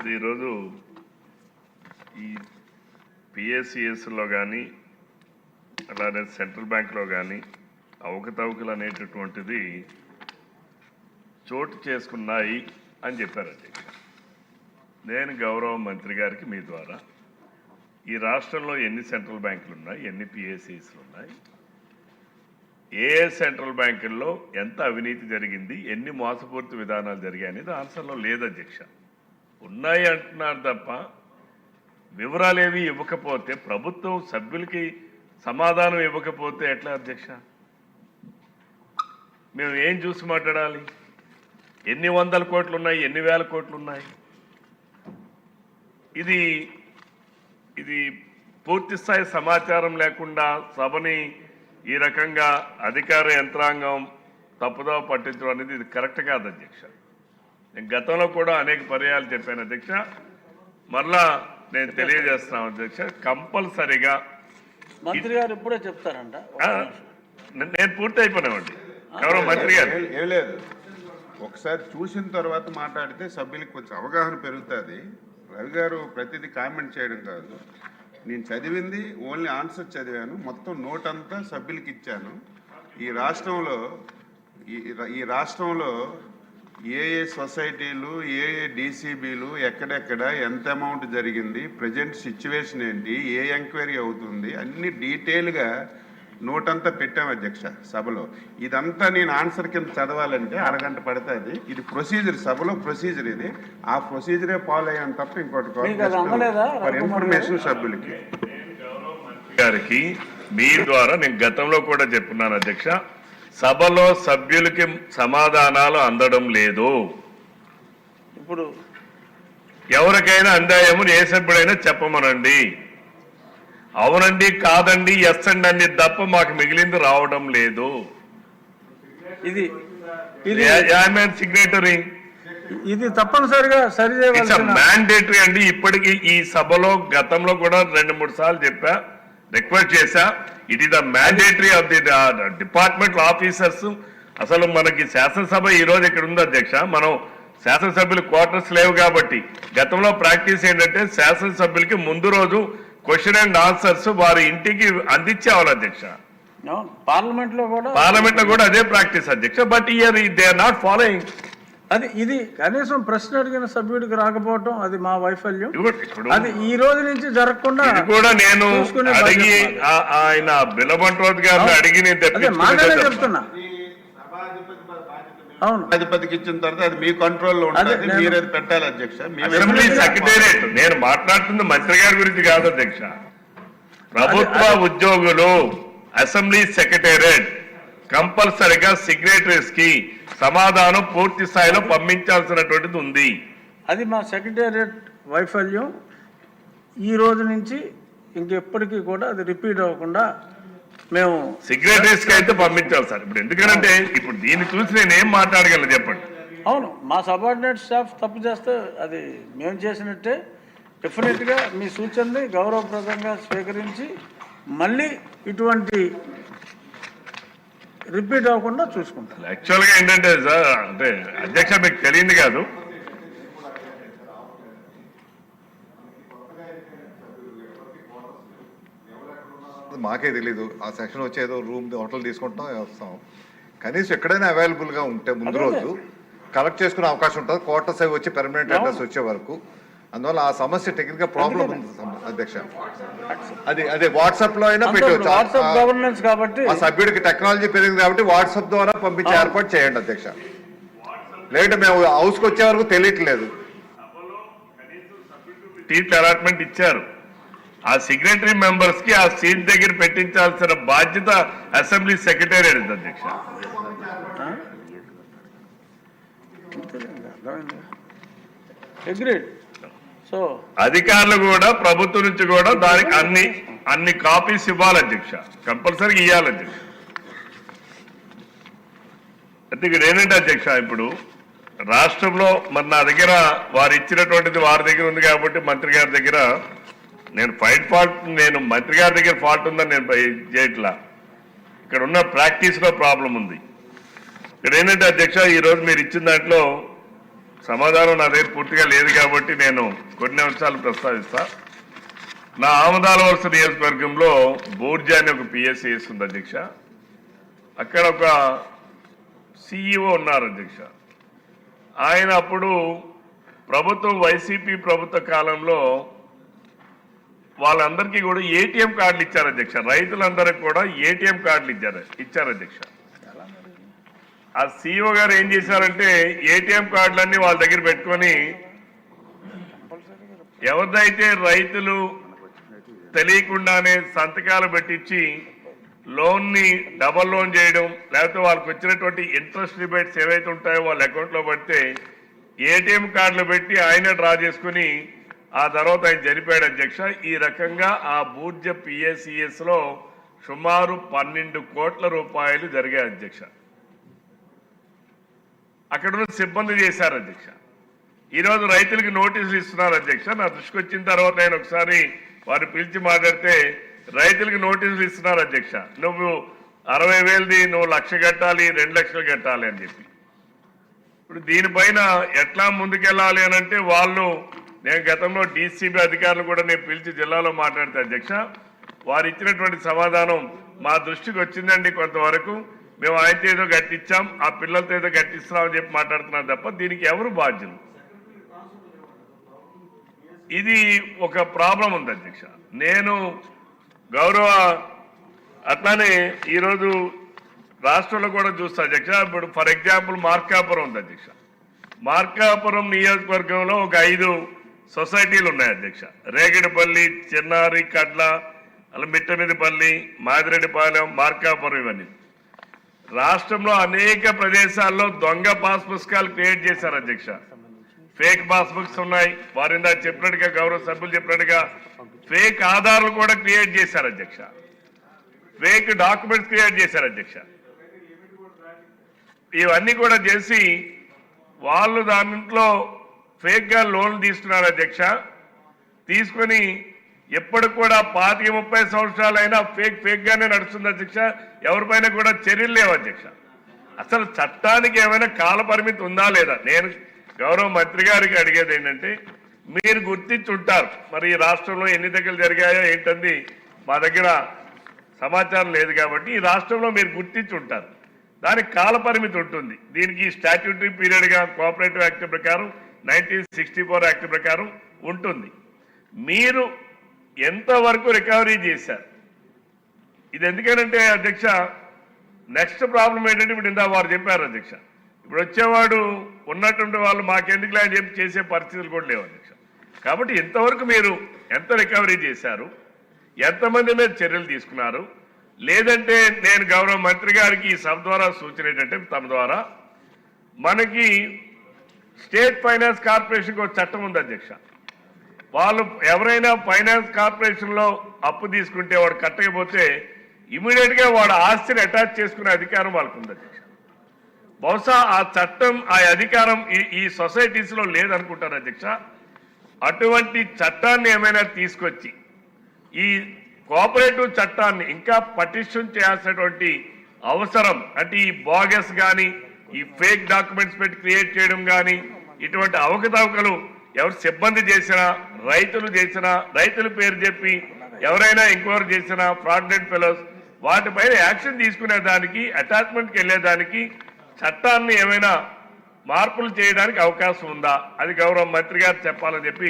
ఇది ఈరోజు ఈ పిఎస్సిఎస్లో కానీ అలానే సెంట్రల్ బ్యాంక్లో కానీ అవకతవకలు అనేటటువంటిది చోటు చేసుకున్నాయి అని చెప్పారు అధ్యక్ష నేను గౌరవ మంత్రి గారికి మీ ద్వారా ఈ రాష్ట్రంలో ఎన్ని సెంట్రల్ బ్యాంకులు ఉన్నాయి ఎన్ని పిఎస్సిఎస్లు ఉన్నాయి ఏ ఏ సెంట్రల్ బ్యాంకుల్లో ఎంత అవినీతి జరిగింది ఎన్ని మోసపూరిత విధానాలు జరిగాయి అనేది ఆన్సర్లో లేదు అధ్యక్ష ఉన్నాయి అంటున్నారు తప్ప వివరాలు ఏవి ఇవ్వకపోతే ప్రభుత్వం సభ్యులకి సమాధానం ఇవ్వకపోతే ఎట్లా అధ్యక్ష? మేము ఏం చూసి మాట్లాడాలి? ఎన్ని వందల కోట్లు ఉన్నాయి ఎన్ని వేల కోట్లు ఉన్నాయి ఇది ఇది పూర్తిస్థాయి సమాచారం లేకుండా సభని ఈ రకంగా అధికార యంత్రాంగం తప్పుదో పట్టించడం అనేది ఇది కరెక్ట్ కాదు అధ్యక్ష. నేను గతంలో కూడా అనేక పర్యాలు చెప్పాను అధ్యక్ష. మరలా నేను తెలియజేస్తున్నాను అధ్యక్ష కంపల్సరిగా మంత్రి గారు ఇప్పుడే చెప్తారంట. నేను పూర్తి అయిపోయినామండి గౌరవ మంత్రి గారు. ఏ- లేదు. ఒకసారి చూసిన తర్వాత మాట్లాడితే సభ్యులకు కొంచెం అవగాహన పెరుగుతుంది. రవి గారు ప్రతిదీ కామెంట్ చేయడం కాదు. నేను చదివింది ఓన్లీ ఆన్సర్ చదివాను. మొత్తం నోట్ అంతా సభ్యులకి ఇచ్చాను. ఈ రాష్ట్రంలో ఈ- ఈ రాష్ట్రంలో ఏ ఏ సొసైటీలు ఏ ఏ డీసీబీలు ఎక్కడెక్కడ ఎంత అమౌంట్ జరిగింది ప్రజెంట్ సిచ్యువేషన్ ఏంటి ఏ ఎంక్వైరీ అవుతుంది అన్ని డీటెయిల్గా నోట్ అంతా పెట్టాం అధ్యక్ష సభలో. ఇదంతా నేను ఆన్సర్ కింద చదవాలంటే అరగంట పడుతుంది. ఇది ప్రొసీజర్ సభలో ప్రొసీజర్ ఇది. ఆ ప్రొసీజరే ఫాలో అయ్యాను తప్ప ఇంకోటి ఇన్ఫర్మేషన్ సభ్యులకి. గారికి మీ ద్వారా నేను గతంలో కూడా చెప్పున్నాను అధ్యక్ష. సభలో సభ్యులకి సమాధానాలు అందడం లేదు. ఇప్పుడు ఎవరికైనా అందాయము ఏ సభ్యుడైనా చెప్పమనండి. అవునండి కాదండి ఎస్ అండి తప్ప మాకు మిగిలింది రావడం లేదు. ఇది సిగ్నేటరీ? ఇది తప్పనిసరిగా సరిచేయవలసిన మ్యాండేటరీ అండి. ఇప్పటికి ఈ సభలో గతంలో కూడా రెండు మూడు సార్లు చెప్పా. రిక్వెస్ట్ చేశా. It is the mandatory of the department officers అసలు మనకి శాసనసభ ఈ రోజు ఇక్కడ ఉంది అధ్యక్ష. మనం శాసనసభ్యులు క్వార్టర్స్ లేవు కాబట్టి గతంలో ప్రాక్టీస్ ఏంటంటే శాసనసభ్యులకి ముందు రోజు క్వశ్చన్ అండ్ ఆన్సర్స్ వారి ఇంటికి అందించేవాళ్ళు అధ్యక్ష. పార్లమెంట్లో కూడా పార్లమెంట్లో కూడా అదే ప్రాక్టీస్ అధ్యక్ష. But here they are not following అది ఇది కనీసం ప్రశ్న అడిగిన సభ్యుడికి రాకపోవటం అది మా వైఫల్యం. అది ఈ రోజు నుంచి జరగకుండా కూడా నేను చూసుకునే అడిగి ఆయన బిలబంట్రోత్ గారిని అడిగి నేను కదా. చెప్తున్నా. అవును. అధిపతికి ఇచ్చిన తర్వాత అది మీ కంట్రోల్లో ఉంటుంది మీరు అది పెట్టాలి అధ్యక్ష. Assembly secretariat. నేను మాట్లాడుతుంది మంత్రి గారి గురించి కాదు అధ్యక్ష. ప్రభుత్వ ఉద్యోగులు అసెంబ్లీ సెక్రటేరియట్ కంపల్సరిగా సిగ్నేటరీస్కి సమాధానం పూర్తి స్థాయిలో పంపించాల్సినటువంటిది ఉంది. అది మా సెక్రటేరియట్ వైఫల్యం. ఈ రోజు నుంచి ఇంకెప్పటికీ కూడా అది రిపీట్ అవ్వకుండా మేము సిగ్నేటరీస్కి అయితే పంపించాలి సార్. ఇప్పుడు ఎందుకంటే ఇప్పుడు దీన్ని చూసి నేను ఏం మాట్లాడగలను చెప్పండి. అవును మా సబార్డినేట్ స్టాఫ్ తప్పు చేస్తే అది మేము చేసినట్టే. డెఫినెట్గా మీ సూచనని గౌరవప్రదంగా స్వీకరించి మళ్ళీ ఇటువంటి రిపీట్ అవ్వకుండా చూసుకుంటాం యాక్చువల్గా ఏంటంటే సార్ అంటే అధ్యక్ష మీకు తెలియంది కాదు. మాకే తెలీదు. ఆ సెక్షన్ వచ్చి ఏదో రూమ్ హోటల్ తీసుకుంటాం వస్తాం. కనీసం ఎక్కడైనా అవైలబుల్గా ఉంటే ముందు. రోజు కలెక్ట్ చేసుకునే అవకాశం ఉంటుంది. క్వార్టర్స్ అవి వచ్చి పెర్మనెంట్ అడ్రస్ వచ్చే వరకు. అందువల్ల ఆ సమస్య టెక్నికల్ ప్రాబ్లం. ఉంది అధ్యక్ష. అది అదే వాట్సాప్లో అయినా పెట్టవచ్చు. వాట్సాప్ గవర్నెన్స్ కాబట్టి ఆ సభ్యుడికి టెక్నాలజీ పెరిగింది కాబట్టి వాట్సాప్ ద్వారా పంపించే ఏర్పాటు చేయండి అధ్యక్ష. లేదంటే మేము హౌస్కి వచ్చే వరకు తెలియట్లేదు. సీట్లు అలాట్మెంట్ ఇచ్చారు. ఆ సిగ్నేటరీ మెంబర్స్కి ఆ సీట్ దగ్గర పెట్టించాల్సిన బాధ్యత అసెంబ్లీ సెక్రటేరియట్ అధ్యక్ష. అగ్రీడ్ సో అధికారులు కూడా ప్రభుత్వం నుంచి కూడా దానికి అన్ని అన్ని కాపీస్ ఇవ్వాలి అధ్యక్ష. కంపల్సరీ ఇవ్వాలి అధ్యక్ష. అయితే ఇక్కడ ఏంటంటే అధ్యక్ష ఇప్పుడు రాష్ట్రంలో మరి నా దగ్గర వారు ఇచ్చినటువంటిది వారి దగ్గర ఉంది కాబట్టి మంత్రి గారి దగ్గర నేను ఫైట్ ఫాల్ట్ నేను మంత్రి గారి దగ్గర ఫాల్ట్ ఉందని నేను చేయట్లా. ఇక్కడ ఉన్న ప్రాక్టీస్లో ప్రాబ్లం ఉంది. ఇక్కడ ఏంటంటే అధ్యక్ష ఈరోజు మీరు ఇచ్చిన దాంట్లో సమాధానం నా దగ్గర పూర్తిగా లేదు కాబట్టి నేను కొన్ని అంశాలు ప్రస్తావిస్తా. నా ఆమదాల వలస నియోజకవర్గంలో బోర్జా అని ఒక పిఎస్సిఎస్ ఉంది అధ్యక్ష. అక్కడ ఒక సిఇఓ ఉన్నారు అధ్యక్ష. ఆయన అప్పుడు ప్రభుత్వం వైసీపీ ప్రభుత్వ కాలంలో వాళ్ళందరికీ కూడా ఏటీఎం కార్డులు ఇచ్చారు అధ్యక్ష. రైతులందరికీ కూడా ఏటీఎం కార్డులు ఇచ్చారు ఇచ్చారు అధ్యక్ష. ఆ సీఈఓ గారు ఏం చేశారంటే ఏటీఎం కార్డులన్నీ వాళ్ళ దగ్గర పెట్టుకొని ఎవరిదైతే రైతులు తెలియకుండానే సంతకాలు పెట్టించి లోన్ని డబల్ లోన్ చేయడం లేకపోతే వాళ్ళకి వచ్చినటువంటి ఇంట్రెస్ట్ రిబేట్స్ ఏవైతే ఉంటాయో వాళ్ళ అకౌంట్లో పడితే ఏటీఎం కార్డులు పెట్టి ఆయన డ్రా చేసుకుని ఆ తర్వాత ఆయన చనిపోయాడు. అధ్యక్ష ఈ రకంగా ఆ బూర్జ పిఎస్సిఎస్లో సుమారు పన్నెండు కోట్ల రూపాయలు జరిగాయి అధ్యక్ష. అక్కడ ఉన్న సిబ్బంది చేశారు అధ్యక్ష. ఈరోజు రైతులకు నోటీసులు ఇస్తున్నారు అధ్యక్ష. నా దృష్టికి వచ్చిన తర్వాత నేను ఒకసారి వారు పిలిచి మాట్లాడితే రైతులకు నోటీసులు ఇస్తున్నారు అధ్యక్ష. నువ్వు అరవై వేలది నువ్వు లక్ష కట్టాలి రెండు లక్షలు కట్టాలి అని చెప్పి. ఇప్పుడు దీనిపైన ఎట్లా ముందుకెళ్ళాలి అని అంటే వాళ్ళు నేను గతంలో డీసీబీ అధికారులు కూడా నేను పిలిచి జిల్లాలో మాట్లాడితే అధ్యక్ష వారు ఇచ్చినటువంటి సమాధానం మా దృష్టికి వచ్చిందండి కొంతవరకు. మేము ఆయనతో ఏదో గట్టిచ్చాం ఆ పిల్లలతో ఏదో గట్టిస్తున్నామని చెప్పి మాట్లాడుతున్నాం తప్ప దీనికి ఎవరు బాధ్యులు? ఇది ఒక ప్రాబ్లం ఉంది అధ్యక్ష. నేను గౌరవ అట్లానే ఈరోజు రాష్ట్రంలో కూడా చూస్తా అధ్యక్ష. ఇప్పుడు ఫర్ ఎగ్జాంపుల్ మార్కాపురం ఉంది అధ్యక్ష. మార్కాపురం నియోజకవర్గంలో ఒక ఐదు సొసైటీలు ఉన్నాయి అధ్యక్ష. రేగడిపల్లి చిన్నారి కడ్ల అలా మిట్టమిదిపల్లి మాదిరెడ్డిపాలెం మార్కాపురం ఇవన్నీ. రాష్ట్రంలో అనేక ప్రదేశాల్లో దొంగ పాస్ పుస్తకాలు క్రియేట్ చేశారు అధ్యక్ష. ఫేక్ పాస్ బుక్స్ ఉన్నాయి. వారి చెప్పినట్టుగా గౌరవ సభ్యులు చెప్పినట్టుగా ఫేక్ ఆధార్లు కూడా క్రియేట్ చేశారు అధ్యక్ష. ఫేక్ డాక్యుమెంట్స్ క్రియేట్ చేశారు అధ్యక్ష. ఇవన్నీ కూడా చేసి వాళ్ళు దాంట్లో ఫేక్గా లోన్లు తీసుకున్నారు అధ్యక్ష. తీసుకొని ఎప్పుడు కూడా పాతిక ముప్పై సంవత్సరాలైనా ఫేక్ ఫేక్ గానే నడుస్తుంది అధ్యక్ష. ఎవరిపైన కూడా చర్యలు లేవు అధ్యక్ష. అసలు చట్టానికి ఏమైనా కాల పరిమితి ఉందా లేదా? నేను గౌరవ మంత్రి గారికి అడిగేది ఏంటంటే మీరు గుర్తించుంటారు. మరి ఈ రాష్ట్రంలో ఎన్ని దగ్గర జరిగాయో ఏంటంది? మా దగ్గర సమాచారం లేదు కాబట్టి ఈ రాష్ట్రంలో మీరు గుర్తించుంటారు. దానికి కాల పరిమితి ఉంటుంది. దీనికి స్టాట్యూటరీ పీరియడ్గా కోఆపరేటివ్ యాక్ట్ ప్రకారం నైన్టీన్ సిక్స్టీ ఫోర్ యాక్ట్ ప్రకారం ఉంటుంది. మీరు ఎంతవరకు రికవరీ చేశారు? ఇది ఎందుకనంటే అధ్యక్ష నెక్స్ట్ ప్రాబ్లం ఏంటంటే ఇప్పుడు ఇందా వారు చెప్పారు అధ్యక్ష. ఇప్పుడు వచ్చేవాడు ఉన్నటువంటి వాళ్ళు మాకెందుకులే అని చెప్పి చేసే పరిస్థితులు కూడా లేవు అధ్యక్ష. కాబట్టి ఇంతవరకు మీరు ఎంత రికవరీ చేశారు? ఎంతమంది మీద చర్యలు తీసుకున్నారు? లేదంటే నేను గౌరవ మంత్రి గారికి ఈ సభ ద్వారా సూచన ఏంటంటే తమ ద్వారా మనకి స్టేట్ ఫైనాన్స్ కార్పొరేషన్కి ఒక చట్టం ఉంది అధ్యక్ష. వాళ్ళు ఎవరైనా ఫైనాన్స్ కార్పొరేషన్లో అప్పు తీసుకుంటే వాడు కట్టకపోతే ఇమీడియట్గా వాడు ఆస్తిని అటాచ్ చేసుకునే అధికారం వాళ్ళకు ఉంది బహుశా ఆ చట్టం ఆ అధికారం ఈ ఈ సొసైటీస్లో లేదనుకుంటారు అధ్యక్ష. అటువంటి చట్టాన్ని ఏమైనా తీసుకొచ్చి ఈ కోఆపరేటివ్ చట్టాన్ని ఇంకా పటిష్టం చేయాల్సినటువంటి అవసరం అంటే ఈ బాగస్ కానీ ఈ ఫేక్ డాక్యుమెంట్స్ పెట్టి క్రియేట్ చేయడం కానీ ఇటువంటి అవకతవకలు ఎవరు సిబ్బంది చేసినా రైతులు చేసినా రైతుల పేరు చెప్పి ఎవరైనా ఎంక్వైరీ చేసినా ఫ్రాడ్లెంట్ ఫెలోస్ వాటిపైన యాక్షన్ తీసుకునే దానికి అటాచ్మెంట్కి వెళ్ళేదానికి చట్టాన్ని ఏమైనా మార్పులు చేయడానికి అవకాశం ఉందా? అది గౌరవ మంత్రి గారు చెప్పాలని చెప్పి